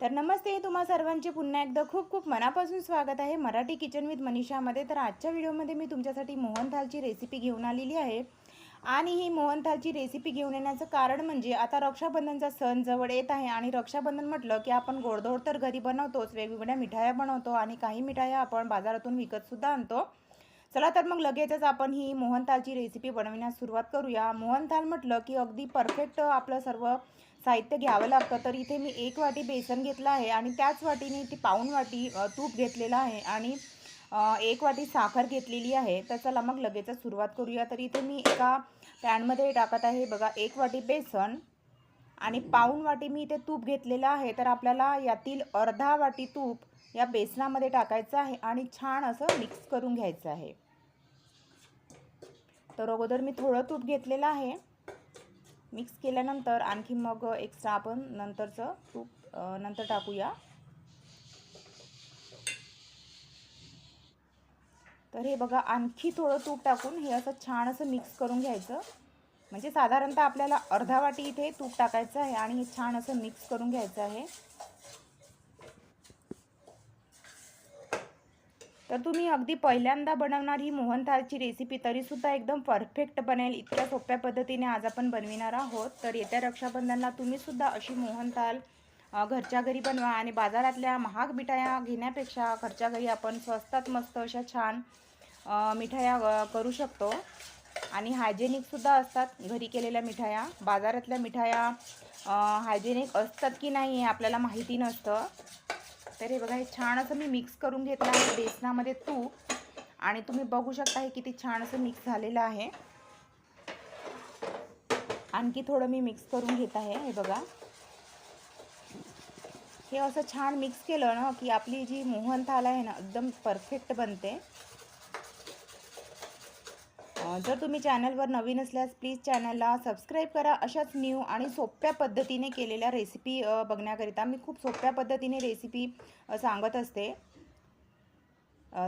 तर नमस्ते तुम्हा सर्वांचे पुन्हा एकदा खूप खूप मनापासून स्वागत आहे मराठी किचन विथ मनीषामध्ये तर आजच्या व्हिडिओमध्ये मी तुमच्यासाठी मोहनथालची रेसिपी घेऊन आलेली आहे. आणि ही मोहनथालची रेसिपी घेऊन येण्याचं कारण म्हणजे आता रक्षाबंधनचा सण जवळ येत आहे आणि रक्षाबंधन म्हटलं की आपण गोडधोड तर घरी बनवतोच वेगवेगळ्या मिठाया बनवतो आणि काही मिठाया आपण बाजारातून विकतसुद्धा आणतो. चला तर मग लगेचच आपण ही मोहनथालची रेसिपी बनवण्यास सुरुवात करूया. मोहनथाल म्हटलं की अगदी परफेक्ट आपलं सर्व साहित्य घ्यावं लागतं. तर इथे मी एक वाटी बेसन घेतलं आहे आणि त्याच वाटीने ती पाऊण वाटी तूप घेतलेलं आहे आणि एक वाटी साखर घेतलेली आहे. तर चला मग लगेचच सुरुवात करूया. तर इथे मी एका पॅनमध्ये टाकत आहे बघा एक वाटी बेसन आणि पाऊण वाटी मी इथे तूप घेतलेलं आहे. तर आपल्याला यातील अर्धा वाटी तूप या बेसनामध्ये टाकायचं आहे आणि छान असं मिक्स करून घ्यायचं आहे. तर अगोदर मी थोडं तूप घेतलेलं आहे. मिक्स केल्यानंतर आणखी मग एक्स्ट्रा आपण नंतरचं तूप नंतर टाकूया. तर हे बघा आणखी थोडं तूप टाकून हे असं छान असं मिक्स करून घ्यायचं. म्हणजे साधारणतः आपल्याला अर्धा वाटी इथे तूप टाकायचं आहे आणि हे छान असं मिक्स करून घ्यायचं आहे. तर तुम्ही अगदी पहिल्यांदा बनवणार ही मोहनथालची रेसिपी तरीसुद्धा एकदम परफेक्ट बनेल. इतक्या सोप्या पद्धतीने आज आपण बनविणार आहोत. तर येत्या रक्षाबंधनला तुम्हीसुद्धा अशी मोहनथाल घरच्या घरी बनवा आणि बाजारातल्या महाग मिठाया घेण्यापेक्षा घरच्या घरी आपण स्वस्तात मस्त अशा छान मिठाया करू शकतो. आणि हायजेनिकसुद्धा असतात. घरी केलेल्या मिठाया बाजारातल्या मिठाया हायजेनिक असतात की नाही हे आपल्याला माहिती नसतं. तर हे बघा हे छान असं मी मिक्स करून घेतलं आहे बेसनामध्ये तूप. आणि तुम्ही बघू शकता हे किती छान असं मिक्स झालेलं आहे. आणखी थोडं मी मिक्स करून घेत आहे हे बघा. हे असं छान मिक्स केलं ना की आपली जी मोहन थाल आहे ना एकदम परफेक्ट बनते. जर तुम्ही चॅनलवर नवीन असल्यास प्लीज चॅनलला सबस्क्राईब करा. अशाच न्यू आणि सोप्या पद्धतीने केलेल्या रेसिपी बघण्याकरिता मी खूप सोप्या पद्धतीने रेसिपी सांगत असते.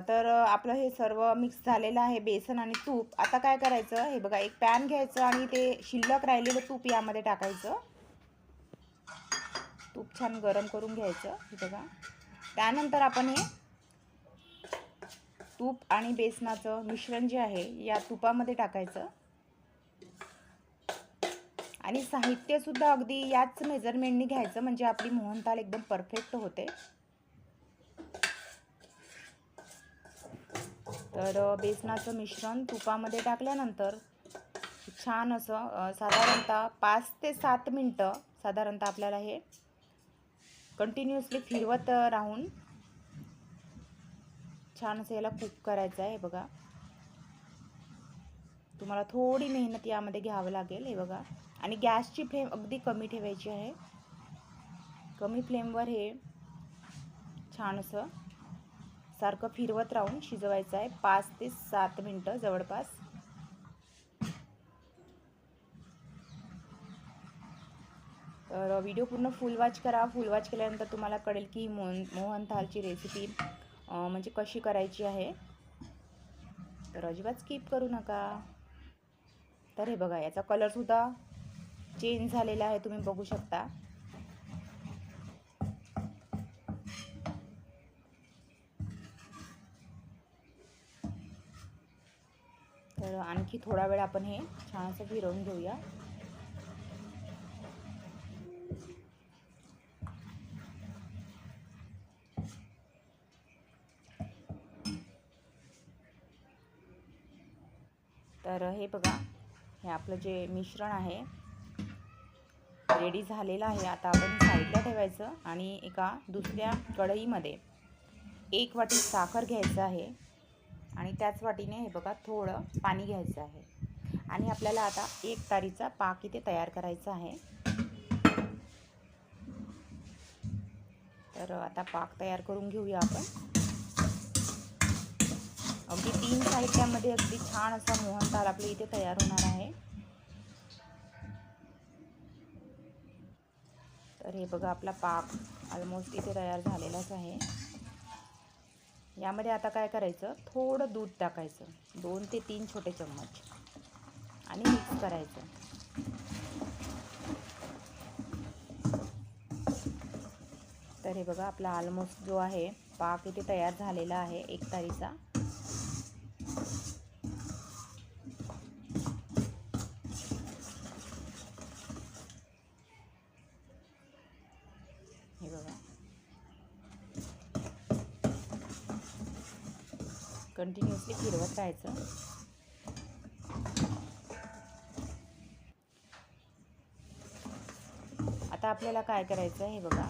तर आपलं हे सर्व मिक्स झालेलं आहे बेसन आणि तूप. आता काय करायचं? हे बघा एक पॅन घ्यायचं आणि ते शिल्लक राहिलेलं तूप यामध्ये टाकायचं. तूप छान गरम करून घ्यायचं हे बघा. त्यानंतर आपण हे तूप आणि बेसनाचं मिश्रण जे आहे या तुपामध्ये टाकायचं. आणि साहित्यसुद्धा अगदी याच मेजरमेंटनी घ्यायचं म्हणजे आपली मोहनताल एकदम परफेक्ट होते. तर बेसनाचं मिश्रण तुपामध्ये टाकल्यानंतर छान असं साधारणतः पाच ते सात मिनटं साधारणतः आपल्याला हे कंटिन्युअसली फिरवत राहून छान असं याला कुक करायचं आहे बघा. तुम्हाला थोडी मेहनत यामध्ये घ्यावं लागेल हे बघा. आणि गॅसची फ्लेम अगदी कमी ठेवायची आहे. कमी फ्लेमवर हे छान असं सारखं फिरवत राहून शिजवायचं आहे. पाच ते सात मिनटं जवळपास. तर व्हिडिओ पूर्ण फुल वॉच करा. फुल वॉच केल्यानंतर तुम्हाला कळेल की मोहन मोहनथालची रेसिपी म्हणजे कशी करायची आहे? तर अजिबात स्किप करू नका. तर हे बघा याचा कलरसुद्धा चेंज झालेला आहे तुम्ही बघू शकता. तर आणखी थोडा वेळ आपण हे छानसं फिरवून घेऊया. तर हे बघा हे आपलं जे मिश्रण आहे रेडी झालेलं आहे. आता आपण साईडला ठेवायचं आणि एका दुसऱ्या कढईमध्ये एक वाटी साखर घ्यायचं आहे आणि त्याच वाटीने हे बघा थोडं पाणी घ्यायचं आहे. आणि आपल्याला आता एक तारीचा पाक इथे तयार करायचा आहे. तर आता पाक तयार करून घेऊया आपण. अगदी तीन साहित्यामध्ये अगदी छान असा मोहनताल आपल्या इथे तयार होणार आहे. तर हे बघा आपला पाक ऑलमोस्ट इथे तयार झालेलाच आहे. यामध्ये आता काय करायचं? थोडं दूध टाकायचं. दोन ते तीन छोटे चम्मच. आणि मिक्स करायचं. तर हे बघा आपला ऑलमोस्ट जो आहे पाक इथे तयार झालेला आहे एक तारीचा हे बघा कंटिन्युअसली फिरवत राहायचं. आता आपल्याला काय करायचं आहे हे बघा.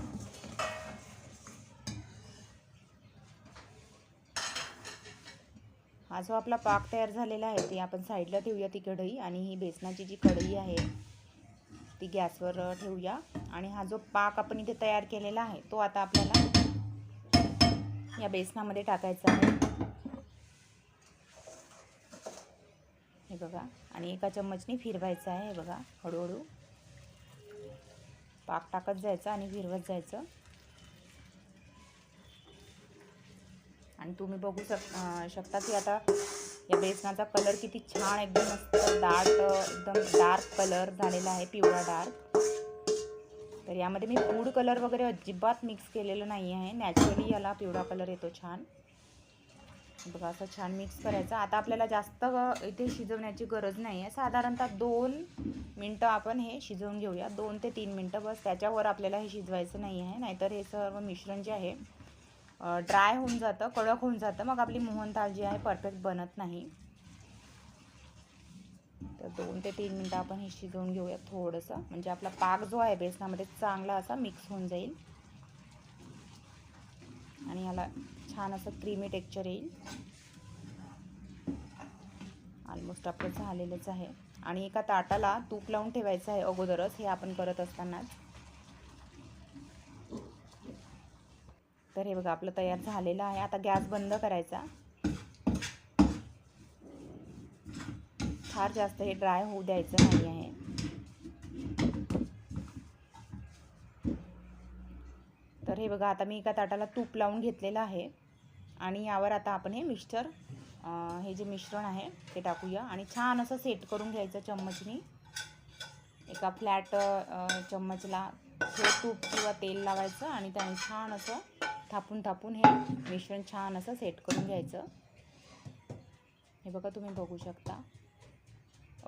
हा जो आपला पाक तयार झालेला आहे ते आपण साईडला ठेवूया ती कढई आणि ही बेसनाची जी कढई आहे ती गॅसवर ठेवूया. आणि हा जो पाक आपण इथे तयार केलेला आहे तो आता आपल्याला या बेसनामध्ये टाकायचा आहे. हे बघा. आणि एका चम्मचने फिरवायचं आहे हे बघा. हळूहळू. पाक टाकत जायचं आणि फिरवत जायचं. आणि तुम्ही बघू शक शकता की आता या बेसनाचा कलर किती छान एकदम मस्त डार्क एकदम डार्क कलर झालेला आहे पिवळा डार्क. तर यामध्ये मी फूड कलर वगैरे अजिबात मिक्स केलेलं नाही आहे. नॅचरली याला पिवळा कलर येतो छान. बघा असं छान मिक्स करायचं. आता आपल्याला जास्त इथे शिजवण्याची गरज नाही आहे साधारणतः दोन मिनटं आपण हे शिजवून घेऊया. दोन ते तीन मिनटं बस त्याच्यावर आपल्याला हे शिजवायचं नाही आहे नाहीतर हे सर्व मिश्रण जे आहे ड्राय होऊन जातं कडक होऊन जातं. मग आपली मोहनताल जी आहे परफेक्ट बनत नाही. तर दोन ते तीन मिनटं आपण हे शिजवून घेऊया थोडंसं. म्हणजे आपला पाक जो आहे बेसनामध्ये चांगला असा मिक्स होऊन जाईल. आणि ह्याला छान असं क्रीमी टेक्चर येईल. ऑलमोस्ट आपलं झालेलंच आहे. आणि एका ताटाला तूप लावून ठेवायचं आहे अगोदरच हे आपण करत असतानाच. तर हे बघा आपलं तयार झालेलं आहे. आता गॅस बंद करायचा. फार जास्त हे ड्राय होऊ द्यायचं नाही आहे. तर हे बघा आता मी एका ताटाला तूप लावून घेतलेलं आहे. आणि यावर आता आपण हे मिक्सचर हे जे मिश्रण आहे ते टाकूया. आणि छान असं सेट करून घ्यायचं चम्मचनी. एका फ्लॅट चम्मचला हे तूप किंवा तेल लावायचं आणि त्याने छान असं थापून थापून हे मिश्रण छान असं सेट करून घ्यायचं. हे बघा तुम्ही बघू शकता.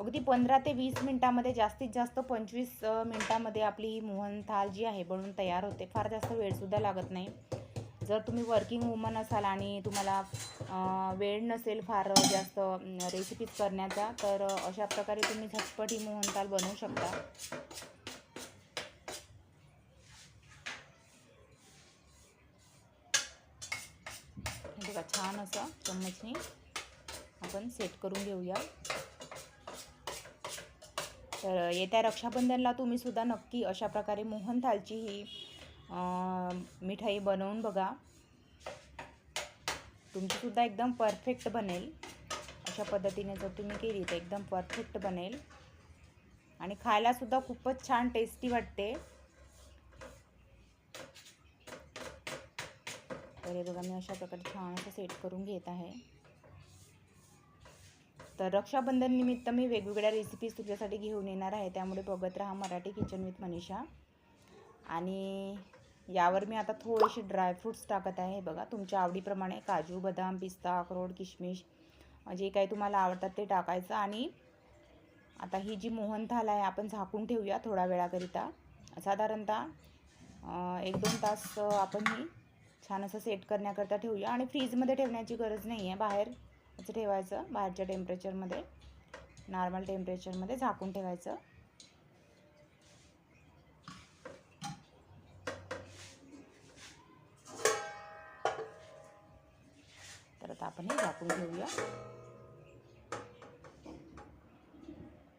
अगदी पंधरा ते वीस मिनटामध्ये जास्तीत जास्त पंचवीस मिनटामध्ये आपली ही मोहन थाल जी आहे बनून तयार होते. फार जास्त वेळसुद्धा लागत नाही. जर तुम्ही वर्किंग वुमन असाल आणि तुम्हाला वेळ नसेल फार जास्त रेसिपीज करण्याचा तर अशा प्रकारे तुम्ही झटपट ही मोहनथाल बनवू शकता. बघा छान असं चम्मचनी आपण सेट करून घेऊया. तर येत्या रक्षाबंधनला तुम्ही सुद्धा नक्की अशा प्रकारे मोहनथालची ही मिठाई बनवून बघा. तुमचीसुद्धा एकदम परफेक्ट बनेल. अशा पद्धतीने जर तुम्ही केली तर एकदम परफेक्ट बनेल. आणि खायलासुद्धा खूपच छान टेस्टी वाटते. तर हे बघा मी अशा प्रकारे छान असं सेट करून घेत आहे. तर रक्षाबंधन निमित्त मी वेगवेगळ्या रेसिपीज तुमच्यासाठी घेऊन येणार आहे. त्यामुळे बघत राहा मराठी किचन विथ मनीषा. आणि यावर मी आता थोडेसे ड्रायफ्रूट्स टाकत आहे. बघा तुमच्या आवडीप्रमाणे काजू बदाम पिस्ता अक्रोड किशमिश जे काही तुम्हाला आवडतात ते टाकायचं. आणि आता ही जी मोहनथाल आहे आपण झाकून ठेवूया थोडा वेळाकरिता. साधारणतः एक दोन तास आपण ही छान असं सेट करण्याकरता ठेवूया. आणि फ्रीजमध्ये ठेवण्याची गरज नाही आहे बाहेर असं ठेवायचं बाहेरच्या टेम्परेचरमध्ये नॉर्मल टेम्परेचरमध्ये झाकून ठेवायचं. तर आता आपण हे झाकून घेऊया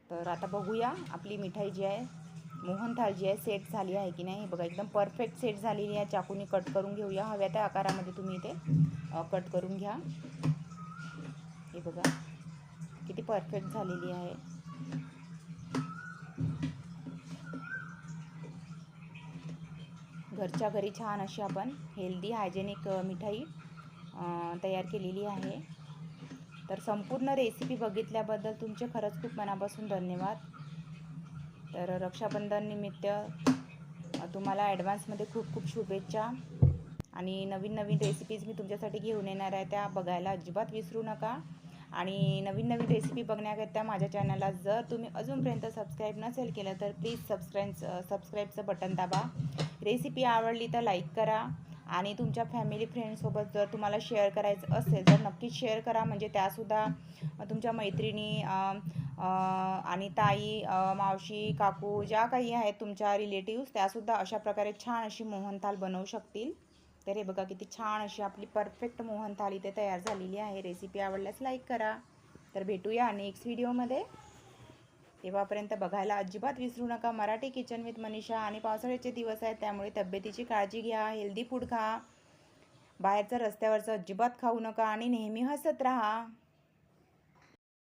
तर आता बघूया आपली मिठाई जी आहे मोहनथाळ जी आहे सेट झाली आहे की नाही. हे बघा एकदम परफेक्ट सेट झालेली आहे. चाकूनी कट करून घेऊया. हव्या त्या आकारामध्ये तुम्ही इथे कट करून घ्या. हे बघा. किती परफेक्ट झालेली आहे. घरच्या घरी छान अशी आपण हेल्दी हायजेनिक मिठाई तयार केलेली आहे. तर संपूर्ण रेसिपी बघितल्याबद्दल तुमचे खरंच खूप मनापासून धन्यवाद. तर रक्षाबंधन निमित्त तुम्हाला ॲडव्हान्समध्ये खूप खूप शुभेच्छा. आणि नवीन नवीन रेसिपीज मी तुमच्यासाठी घेऊन येणार आहे त्या बघायला अजिबात विसरू नका. आणि नवीन नवीन रेसिपी बघण्याकरिता माझ्या चॅनलला जर तुम्ही अजूनपर्यंत सबस्क्राईब नसेल केलं तर प्लीज सबस्क्राईब सबस्क्राईबचं बटन दाबा. रेसिपी आवडली तर लाईक करा. आणि तुमच्या फॅमिली फ्रेंडसोबत जर तुम्हाला शेअर करायचं असेल तर नक्कीच शेअर करा. म्हणजे त्यासुद्धा तुमच्या मैत्रिणी आणि ताई मावशी काकू ज्या काही आहेत तुमच्या रिलेटिव्स त्यासुद्धा अशा प्रकारे छान अशी मोहनथाल बनवू शकतील. तर हे बघा किती छान अशी आपली परफेक्ट मोहन थाली ते तयार झालेली आहे. रेसिपी आवडल्यास लाईक करा. तर भेटूया नेक्स्ट व्हिडिओमध्ये तेव्हापर्यंत बघायला अजिबात विसरू नका. मराठी किचन विथ मनीषा आणि पावसाळ्याचे दिवस आहेत त्यामुळे तब्येतीची काळजी घ्या हेल्दी फूड खा. बाहेरचं रस्त्यावरचं अजिबात खाऊ नका आणि नेहमी हसत राहा.